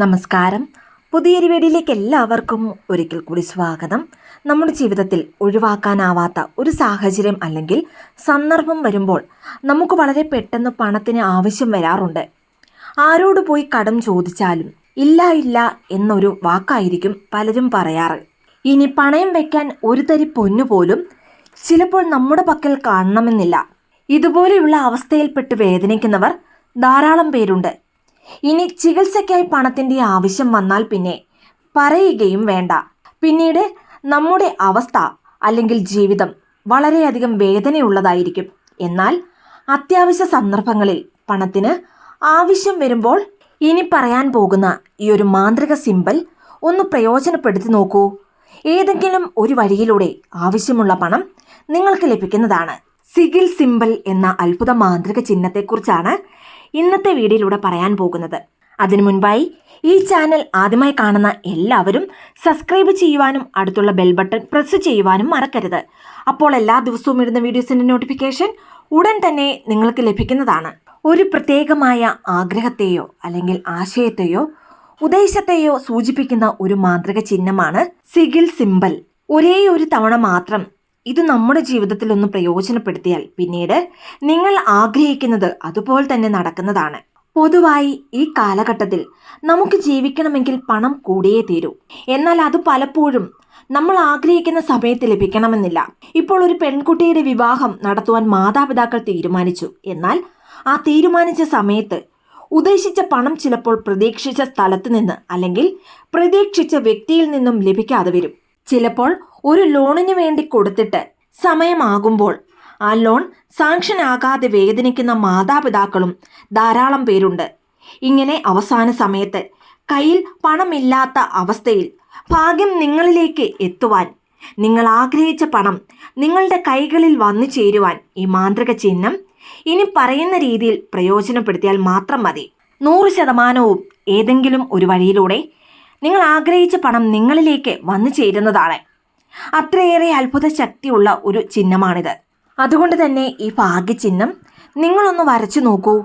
നമസ്കാരം. പുതിയൊരു വീഡിയോയിലേക്ക് എല്ലാവർക്കും ഒരിക്കൽ കൂടി സ്വാഗതം. നമ്മുടെ ജീവിതത്തിൽ ഒഴിവാക്കാനാവാത്ത ഒരു സാഹചര്യം അല്ലെങ്കിൽ സന്ദർഭം വരുമ്പോൾ നമുക്ക് വളരെ പെട്ടെന്ന് പണത്തിന് ആവശ്യം വരാറുണ്ട്. ആരോട് പോയി കടം ചോദിച്ചാലും ഇല്ല ഇല്ല എന്നൊരു വാക്കായിരിക്കും പലരും പറയാറ്. ഇനി പണയം വയ്ക്കാൻ ഒരു തരി പൊന്നുപോലും ചിലപ്പോൾ നമ്മുടെ പക്കൽ കാണണമെന്നില്ല. ഇതുപോലെയുള്ള അവസ്ഥയിൽപ്പെട്ട് വേദനിക്കുന്നവർ ധാരാളം പേരുണ്ട്. ഇനി ചികിത്സയ്ക്കായി പണത്തിന്റെ ആവശ്യം വന്നാൽ പിന്നെ പറയുകയും വേണ്ട. പിന്നീട് നമ്മുടെ അവസ്ഥ അല്ലെങ്കിൽ ജീവിതം വളരെയധികം വേദനയുള്ളതായിരിക്കും. എന്നാൽ അത്യാവശ്യ സന്ദർഭങ്ങളിൽ പണത്തിന് ആവശ്യം വരുമ്പോൾ ഇനി പറയാൻ പോകുന്ന ഈ ഒരു മാന്ത്രിക സിമ്പൽ ഒന്ന് പ്രയോജനപ്പെടുത്തി നോക്കൂ. ഏതെങ്കിലും ഒരു വഴിയിലൂടെ ആവശ്യമുള്ള പണം നിങ്ങൾക്ക് ലഭിക്കുന്നതാണ്. സിഗിൽ സിമ്പൽ എന്ന അത്ഭുത മാന്ത്രിക ചിഹ്നത്തെക്കുറിച്ചാണ് ഇന്നത്തെ വീഡിയോയിലൂടെ പറയാൻ പോകുന്നത്. അതിനു മുൻപായി ഈ ചാനൽ ആദ്യമായി കാണുന്ന എല്ലാവരും സബ്സ്ക്രൈബ് ചെയ്യുവാനും അടുത്തുള്ള ബെൽ ബട്ടൺ പ്രസ് ചെയ്യുവാനും മറക്കരുത്. അപ്പോൾ എല്ലാ ദിവസവും ഇടുന്ന വീഡിയോസിന്റെ നോട്ടിഫിക്കേഷൻ ഉടൻ തന്നെ നിങ്ങൾക്ക് ലഭിക്കുന്നതാണ്. ഒരു പ്രത്യേകമായ ആഗ്രഹത്തെയോ അല്ലെങ്കിൽ ആശയത്തെയോ ഉദ്ദേശത്തെയോ സൂചിപ്പിക്കുന്ന ഒരു മാന്ത്രിക ചിഹ്നമാണ് സിഗിൽ സിമ്പൽ. ഒരേ ഒരു തവണ മാത്രം ഇത് നമ്മുടെ ജീവിതത്തിൽ ഒന്ന് പ്രയോജനപ്പെടുത്തിയാൽ പിന്നീട് നിങ്ങൾ ആഗ്രഹിക്കുന്നത് അതുപോലെ തന്നെ നടക്കുന്നതാണ്. പൊതുവായി ഈ കാലഘട്ടത്തിൽ നമുക്ക് ജീവിക്കണമെങ്കിൽ പണം കൂടിയേ തീരൂ. എന്നാൽ അത് പലപ്പോഴും നമ്മൾ ആഗ്രഹിക്കുന്ന സമയത്ത് ലഭിക്കണമെന്നില്ല. ഇപ്പോൾ ഒരു പെൺകുട്ടിയുടെ വിവാഹം നടത്തുവാൻ മാതാപിതാക്കൾ തീരുമാനിച്ചു. എന്നാൽ ആ തീരുമാനിച്ച സമയത്ത് ഉദ്ദേശിച്ച പണം ചിലപ്പോൾ പ്രതീക്ഷിച്ച സ്ഥലത്ത് നിന്ന് അല്ലെങ്കിൽ പ്രതീക്ഷിച്ച വ്യക്തിയിൽ നിന്നും ലഭിക്കാതെ വരും. ചിലപ്പോൾ ഒരു ലോണിന് വേണ്ടി കൊടുത്തിട്ട് സമയമാകുമ്പോൾ ആ ലോൺ സാങ്ഷൻ ആകാതെ വേദനിക്കുന്ന മാതാപിതാക്കളും ധാരാളം പേരുണ്ട്. ഇങ്ങനെ അവസാന സമയത്ത് കയ്യിൽ പണമില്ലാത്ത അവസ്ഥയിൽ ഭാഗ്യം നിങ്ങളിലേക്ക് എത്തുവാൻ നിങ്ങൾ ആഗ്രഹിച്ച പണം നിങ്ങളുടെ കൈകളിൽ വന്നു ചേരുവാൻ ഈ മാന്ത്രിക ചിഹ്നം ഇനി പറയുന്ന രീതിയിൽ പ്രയോജനപ്പെടുത്തിയാൽ മാത്രം മതി. നൂറ് ശതമാനവും ഏതെങ്കിലും ഒരു വഴിയിലൂടെ നിങ്ങൾ ആഗ്രഹിച്ച പണം നിങ്ങളിലേക്ക് വന്നു ചേരുന്നതാണ്. അത്രയേറെ അത്ഭുത ശക്തിയുള്ള ഒരു ചിഹ്നമാണിത്. അതുകൊണ്ട് തന്നെ ഈ ഭാഗ്യചിഹ്നം നിങ്ങളൊന്ന് വരച്ചു നോക്കൂ.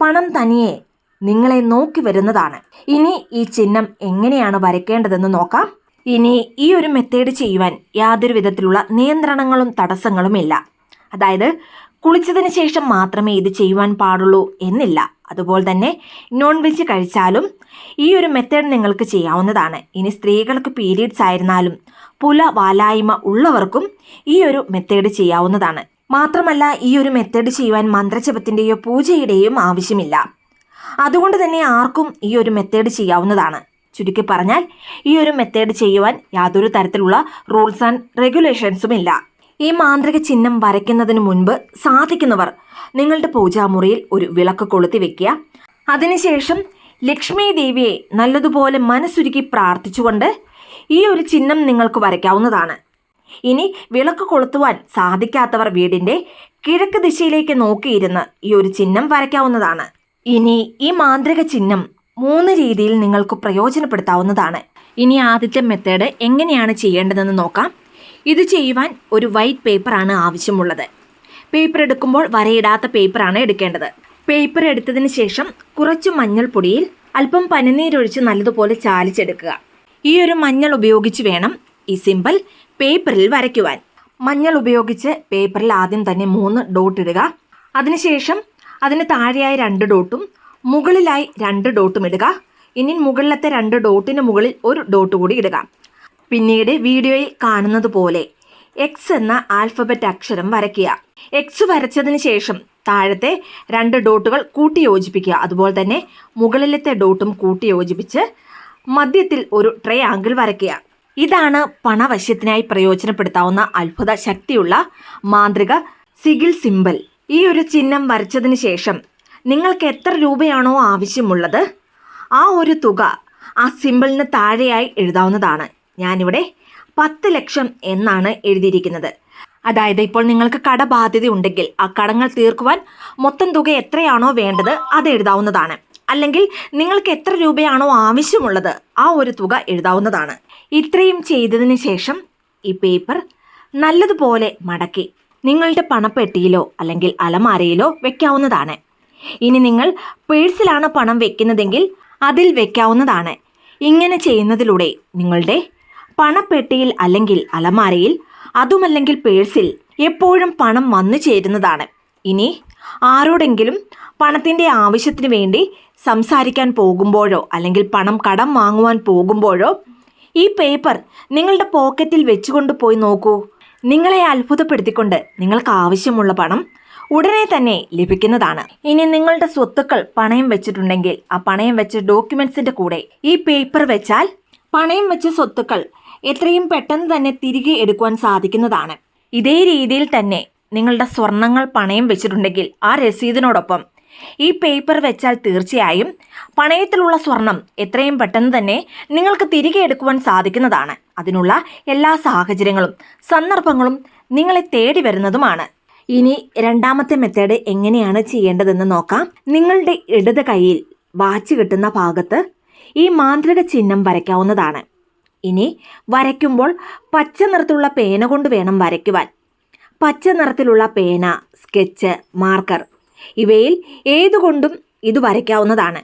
പണം തനിയെ നിങ്ങളെ നോക്കി വരുന്നതാണ്. ഇനി ഈ ചിഹ്നം എങ്ങനെയാണ് വരയ്ക്കേണ്ടതെന്ന് നോക്കാം. ഇനി ഈ ഒരു മെത്തേഡ് ചെയ്യുവാൻ യാതൊരു വിധത്തിലുള്ള നിയന്ത്രണങ്ങളും തടസ്സങ്ങളും ഇല്ല അതായത് കുളിച്ചതിന് ശേഷം മാത്രമേ ഇത് ചെയ്യുവാൻ പാടുള്ളൂ എന്നില്ല. അതുപോലെ തന്നെ നോൺ വെജ് കഴിച്ചാലും ഈ ഒരു മെത്തേഡ് നിങ്ങൾക്ക് ചെയ്യാവുന്നതാണ്. ഇനി സ്ത്രീകൾക്ക് പീരീഡ്സ് ആയിരുന്നാലും പുല വാലായ്മ ഉള്ളവർക്കും ഈ ഒരു മെത്തേഡ് ചെയ്യാവുന്നതാണ്. മാത്രമല്ല ഈ ഒരു മെത്തേഡ് ചെയ്യുവാൻ മന്ത്രജപത്തിന്റെയോ പൂജയുടെയും ആവശ്യമില്ല. അതുകൊണ്ട് തന്നെ ആർക്കും ഈ ഒരു മെത്തേഡ് ചെയ്യാവുന്നതാണ്. ചുരുക്കി പറഞ്ഞാൽ ഈ ഒരു മെത്തേഡ് ചെയ്യുവാൻ യാതൊരു തരത്തിലുള്ള റൂൾസ് ആൻഡ് റെഗുലേഷൻസും ഇല്ല. ഈ മാന്ത്രിക ചിഹ്നം വരയ്ക്കുന്നതിന് മുൻപ് സാധിക്കുന്നവർ നിങ്ങളുടെ പൂജാമുറിയിൽ ഒരു വിളക്ക് കൊളുത്തി വെക്കുക. അതിനുശേഷം ലക്ഷ്മി ദേവിയെ നല്ലതുപോലെ മനസ്സുരുക്കി പ്രാർത്ഥിച്ചുകൊണ്ട് ഈ ഒരു ചിഹ്നം നിങ്ങൾക്ക് വരയ്ക്കാവുന്നതാണ്. ഇനി വിളക്ക് കൊളുത്തുവാൻ സാധിക്കാത്തവർ വീടിന്റെ കിഴക്ക് ദിശയിലേക്ക് നോക്കിയിരുന്ന് ഈ ഒരു ചിഹ്നം വരയ്ക്കാവുന്നതാണ്. ഇനി ഈ മാന്ത്രിക ചിഹ്നം മൂന്ന് രീതിയിൽ നിങ്ങൾക്ക് പ്രയോജനപ്പെടുത്താവുന്നതാണ്. ഇനി ആദ്യത്തെ മെത്തേഡ് എങ്ങനെയാണ് ചെയ്യേണ്ടതെന്ന് നോക്കാം. ഇത് ചെയ്യുവാൻ ഒരു വൈറ്റ് പേപ്പറാണ് ആവശ്യമുള്ളത്. പേപ്പർ എടുക്കുമ്പോൾ വരയിടാത്ത പേപ്പറാണ് എടുക്കേണ്ടത്. പേപ്പർ എടുത്തതിന് ശേഷം കുറച്ച് മഞ്ഞൾപ്പൊടിയിൽ അല്പം പനിനീരൊഴിച്ച് നല്ലതുപോലെ ചാലിച്ചെടുക്കുക. ഈ ഒരു മഞ്ഞൾ ഉപയോഗിച്ച് വേണം ഈ സിമ്പിൾ പേപ്പറിൽ വരയ്ക്കുവാൻ. മഞ്ഞൾ ഉപയോഗിച്ച് പേപ്പറിൽ ആദ്യം തന്നെ മൂന്ന് ഡോട്ട് ഇടുക. അതിനുശേഷം അതിന് താഴെയായി രണ്ട് ഡോട്ടും മുകളിലായി രണ്ട് ഡോട്ടും ഇടുക. ഇനി മുകളിലത്തെ രണ്ട് ഡോട്ടിന് മുകളിൽ ഒരു ഡോട്ട് കൂടി ഇടുക. പിന്നീട് വീഡിയോയിൽ കാണുന്നത് പോലെ എക്സ് എന്ന ആൽഫബറ്റ് അക്ഷരം വരയ്ക്കുക. എക്സ് വരച്ചതിന് ശേഷം താഴത്തെ രണ്ട് ഡോട്ടുകൾ കൂട്ടി യോജിപ്പിക്കുക. അതുപോലെ തന്നെ മുകളിലത്തെ ഡോട്ടും കൂട്ടി യോജിപ്പിച്ച് മധ്യത്തിൽ ഒരു ട്രേ ആംഗിൾ വരയ്ക്കുക. ഇതാണ് പണവശ്യത്തിനായി പ്രയോജനപ്പെടുത്താവുന്ന അത്ഭുത ശക്തിയുള്ള മാന്ത്രിക സിഗിൽ സിമ്പൽ ഈ ഒരു ചിഹ്നം വരച്ചതിന് ശേഷം നിങ്ങൾക്ക് എത്ര രൂപയാണോ ആവശ്യമുള്ളത് ആ ഒരു തുക ആ സിമ്പിളിന് താഴെയായി എഴുതാവുന്നതാണ്. ഞാനിവിടെ പത്ത് ലക്ഷം എന്നാണ് എഴുതിയിരിക്കുന്നത്. അതായത് ഇപ്പോൾ നിങ്ങൾക്ക് കടബാധ്യത ഉണ്ടെങ്കിൽ ആ കടങ്ങൾ തീർക്കുവാൻ മൊത്തം തുക എത്രയാണോ വേണ്ടത് അത് എഴുതാവുന്നതാണ്. അല്ലെങ്കിൽ നിങ്ങൾക്ക് എത്ര രൂപയാണോ ആവശ്യമുള്ളത് ആ ഒരു തുക എഴുതാവുന്നതാണ്. ഇത്രയും ചെയ്തതിന് ശേഷം ഈ പേപ്പർ നല്ലതുപോലെ മടക്കി നിങ്ങളുടെ പണപ്പെട്ടിയിലോ അല്ലെങ്കിൽ അലമാരയിലോ വെക്കാവുന്നതാണ്. ഇനി നിങ്ങൾ പേഴ്സിലാണ് പണം വെക്കുന്നതെങ്കിൽ അതിൽ വെക്കാവുന്നതാണ്. ഇങ്ങനെ ചെയ്യുന്നതിലൂടെ നിങ്ങളുടെ പണപ്പെട്ടിയിൽ അല്ലെങ്കിൽ അലമാരയിൽ അതുമല്ലെങ്കിൽ പേഴ്സിൽ എപ്പോഴും പണം വന്നു ചേരുന്നതാണ്. ഇനി ആരോടെങ്കിലും പണത്തിന്റെ ആവശ്യത്തിന് വേണ്ടി സംസാരിക്കാൻ പോകുമ്പോഴോ അല്ലെങ്കിൽ പണം കടം വാങ്ങുവാൻ പോകുമ്പോഴോ ഈ പേപ്പർ നിങ്ങളുടെ പോക്കറ്റിൽ വെച്ചുകൊണ്ട് പോയി നോക്കൂ. നിങ്ങളെ അത്ഭുതപ്പെടുത്തിക്കൊണ്ട് നിങ്ങൾക്ക് ആവശ്യമുള്ള പണം ഉടനെ തന്നെ ലഭിക്കുന്നതാണ്. ഇനി നിങ്ങളുടെ സ്വത്തുക്കൾ പണയം വെച്ചിട്ടുണ്ടെങ്കിൽ ആ പണയം വെച്ച ഡോക്യുമെന്റ്സിന്റെ കൂടെ ഈ പേപ്പർ വെച്ചാൽ പണയം വെച്ച സ്വത്തുക്കൾ എത്രയും പെട്ടെന്ന് തന്നെ തിരികെ എടുക്കുവാൻ സാധിക്കുന്നതാണ്. ഇതേ രീതിയിൽ തന്നെ നിങ്ങളുടെ സ്വർണങ്ങൾ പണയം വെച്ചിട്ടുണ്ടെങ്കിൽ ആ രസീതിനോടൊപ്പം ഈ പേപ്പർ വെച്ചാൽ തീർച്ചയായും പണയത്തിലുള്ള സ്വർണം എത്രയും പെട്ടെന്ന് തന്നെ നിങ്ങൾക്ക് തിരികെ എടുക്കുവാൻ സാധിക്കുന്നതാണ്. അതിനുള്ള എല്ലാ സാഹചര്യങ്ങളും സന്ദർഭങ്ങളും നിങ്ങളെ തേടി വരുന്നതുമാണ്. ഇനി രണ്ടാമത്തെ മെത്തേഡ് എങ്ങനെയാണ് ചെയ്യേണ്ടതെന്ന് നോക്കാം. നിങ്ങളുടെ ഇടത് കയ്യിൽ വാച്ച് കിട്ടുന്ന ഭാഗത്ത് ഈ മാന്ത്രിക ചിഹ്നം വരയ്ക്കാവുന്നതാണ്. ഇനി വരയ്ക്കുമ്പോൾ പച്ച നിറത്തിലുള്ള പേന കൊണ്ട് വേണം വരയ്ക്കുവാൻ. പച്ച നിറത്തിലുള്ള പേന സ്കെച്ച് മാർക്കർ ഇവയിൽ ഏതുകൊണ്ടും ഇത് വരയ്ക്കാവുന്നതാണ്.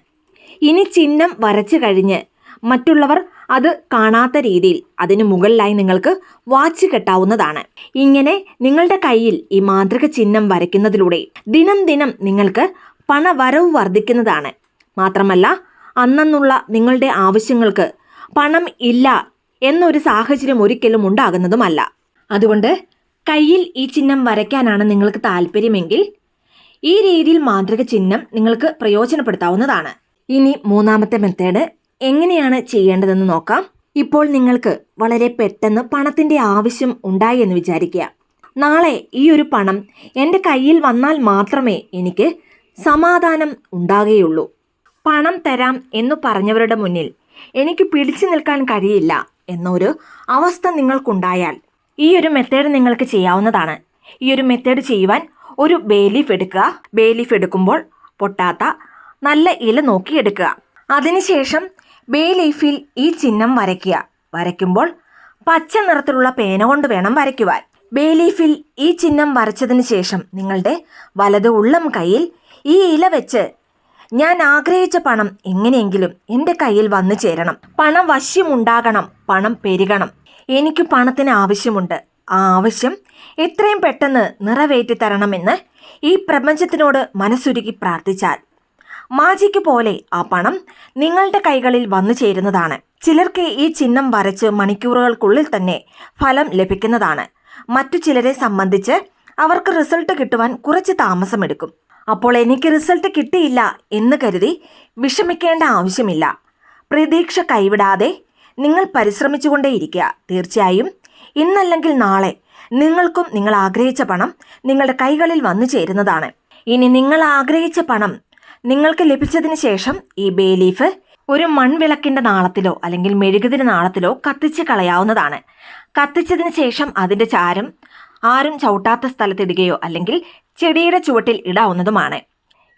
ഇനി ചിഹ്നം വരച്ചു കഴിഞ്ഞ് മറ്റുള്ളവർ അത് കാണാത്ത രീതിയിൽ അതിന് മുകളിലായി നിങ്ങൾക്ക് വാച്ച് കെട്ടാവുന്നതാണ്. ഇങ്ങനെ നിങ്ങളുടെ കയ്യിൽ ഈ മാന്ത്രിക ചിഹ്നം വരയ്ക്കുന്നതിലൂടെ ദിനം ദിനം നിങ്ങൾക്ക് പണവരവ് വർദ്ധിക്കുന്നതാണ്. മാത്രമല്ല അന്നുള്ള നിങ്ങളുടെ ആവശ്യങ്ങൾക്ക് പണം ഇല്ല എന്നൊരു സാഹചര്യം ഒരിക്കലും ഉണ്ടാകുന്നതുമല്ല. അതുകൊണ്ട് കയ്യിൽ ഈ ചിഹ്നം വരയ്ക്കാനാണ് നിങ്ങൾക്ക് താല്പര്യമെങ്കിൽ ഈ രീതിയിൽ മാന്ത്രിക ചിഹ്നം നിങ്ങൾക്ക് പ്രയോജനപ്പെടുത്താവുന്നതാണ്. ഇനി മൂന്നാമത്തെ മെത്തേഡ് എങ്ങനെയാണ് ചെയ്യേണ്ടതെന്ന് നോക്കാം. ഇപ്പോൾ നിങ്ങൾക്ക് വളരെ പെട്ടെന്ന് പണത്തിന്റെ ആവശ്യം ഉണ്ടായി എന്ന് വിചാരിക്കുക. നാളെ ഈ ഒരു പണം എന്റെ കയ്യിൽ വന്നാൽ മാത്രമേ എനിക്ക് സമാധാനം ഉണ്ടാകുകയുള്ളൂ. പണം തരാം എന്ന് പറഞ്ഞവരുടെ മുന്നിൽ എനിക്ക് പിടിച്ചു നിൽക്കാൻ കഴിയില്ല. എന്നൊരു അവസ്ഥ നിങ്ങൾക്കുണ്ടായാൽ ഈ ഒരു മെത്തേഡ് നിങ്ങൾക്ക് ചെയ്യാവുന്നതാണ്. ഈ ഒരു മെത്തേഡ് ചെയ്യുവാൻ ഒരു ബേലീഫ് എടുക്കുക. ബേലീഫ് എടുക്കുമ്പോൾ പൊട്ടാത്ത നല്ല ഇല നോക്കി എടുക്കുക അതിനുശേഷം ബേലീഫിൽ ഈ ചിഹ്നം വരയ്ക്കുക. വരയ്ക്കുമ്പോൾ പച്ച നിറത്തിലുള്ള പേന കൊണ്ട് വേണം വരയ്ക്കുവാൻ. ബേലീഫിൽ ഈ ചിഹ്നം വരച്ചതിന് ശേഷം നിങ്ങളുടെ വലത് ഉള്ളം കയ്യിൽ ഈ ഇല വെച്ച് ഞാൻ ആഗ്രഹിച്ച പണം എങ്ങനെയെങ്കിലും എന്റെ കയ്യിൽ വന്നു ചേരണം. പണം വശ്യമുണ്ടാകണം പണം പെരുകണം. എനിക്ക് പണത്തിന് ആവശ്യമുണ്ട്. ആ ആവശ്യം എത്രയും പെട്ടെന്ന് നിറവേറ്റി തരണമെന്ന് ഈ പ്രപഞ്ചത്തിനോട് മനസ്സുരുക്കി പ്രാർത്ഥിച്ചാൽ. മാജിക്ക് പോലെ ആ പണം നിങ്ങളുടെ കൈകളിൽ വന്നു ചേരുന്നതാണ്. ചിലർക്ക് ഈ ചിഹ്നം വരച്ച് മണിക്കൂറുകൾക്കുള്ളിൽ തന്നെ ഫലം ലഭിക്കുന്നതാണ്. മറ്റു ചിലരെ സംബന്ധിച്ച് അവർക്ക് റിസൾട്ട് കിട്ടുവാൻ കുറച്ച് താമസമെടുക്കും. അപ്പോൾ എനിക്ക് റിസൾട്ട് കിട്ടിയില്ല എന്ന് കരുതി വിഷമിക്കേണ്ട ആവശ്യമില്ല. പ്രതീക്ഷ കൈവിടാതെ നിങ്ങൾ പരിശ്രമിച്ചുകൊണ്ടേയിരിക്കുക. തീർച്ചയായും ഇന്നല്ലെങ്കിൽ നാളെ നിങ്ങൾക്കും നിങ്ങൾ ആഗ്രഹിച്ച പണം നിങ്ങളുടെ കൈകളിൽ വന്നു ചേരുന്നതാണ്. ഇനി നിങ്ങൾ ആഗ്രഹിച്ച പണം നിങ്ങൾക്ക് ലഭിച്ചതിന് ശേഷം ഈ ബേ ലീഫ് ഒരു മൺവിളക്കിന്റെ നാളത്തിലോ അല്ലെങ്കിൽ മെഴുകുതിരി നാളത്തിലോ കത്തിച്ച് കളയാവുന്നതാണ്. കത്തിച്ചതിന് ശേഷം അതിന്റെ ചാരം ആരും ചവിട്ടാത്ത സ്ഥലത്തിടുകയോ അല്ലെങ്കിൽ ചെടിയുടെ ചുവട്ടിൽ ഇടാവുന്നതുമാണ്.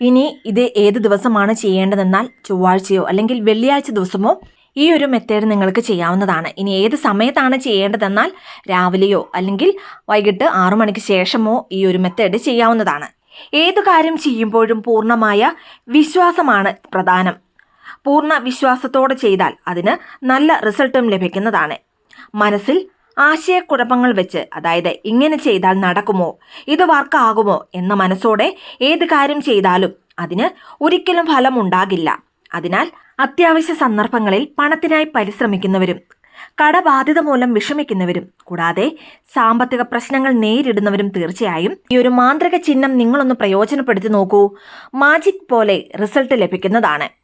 ഇനി ഇത് ഏത് ദിവസമാണ് ചെയ്യേണ്ടതെന്നാൽ ചൊവ്വാഴ്ചയോ അല്ലെങ്കിൽ വെള്ളിയാഴ്ച ദിവസമോ ഈ ഒരു മെത്തേഡ് നിങ്ങൾക്ക് ചെയ്യാവുന്നതാണ്. ഇനി ഏത് സമയത്താണ് ചെയ്യേണ്ടതെന്നാൽ രാവിലെയോ അല്ലെങ്കിൽ വൈകിട്ട് ആറു മണിക്ക് ശേഷമോ ഈ ഒരു മെത്തേഡ് ചെയ്യാവുന്നതാണ്. ഏതു കാര്യം ചെയ്യുമ്പോഴും പൂർണമായ വിശ്വാസമാണ് പ്രധാനം. പൂർണ വിശ്വാസത്തോടെ ചെയ്താൽ അതിന് നല്ല റിസൾട്ടും ലഭിക്കുന്നതാണ്. മനസ്സിൽ ആശയക്കുഴപ്പങ്ങൾ വെച്ച് അതായത് ഇങ്ങനെ ചെയ്താൽ നടക്കുമോ ഇത് വർക്കാകുമോ എന്ന മനസ്സോടെ ഏത് കാര്യം ചെയ്താലും അതിന് ഒരിക്കലും ഫലം ഉണ്ടാകില്ല അതിനാൽ അത്യാവശ്യ സന്ദർഭങ്ങളിൽ പണത്തിനായി പരിശ്രമിക്കുന്നവരും കടബാധ്യത മൂലം വിഷമിക്കുന്നവരും കൂടാതെ സാമ്പത്തിക പ്രശ്നങ്ങൾ നേരിടുന്നവരും തീർച്ചയായും ഈ ഒരു മാന്ത്രിക ചിഹ്നം നിങ്ങളൊന്ന് പ്രയോജനപ്പെടുത്തി നോക്കൂ. മാജിക് പോലെ റിസൾട്ട് ലഭിക്കുന്നതാണ്.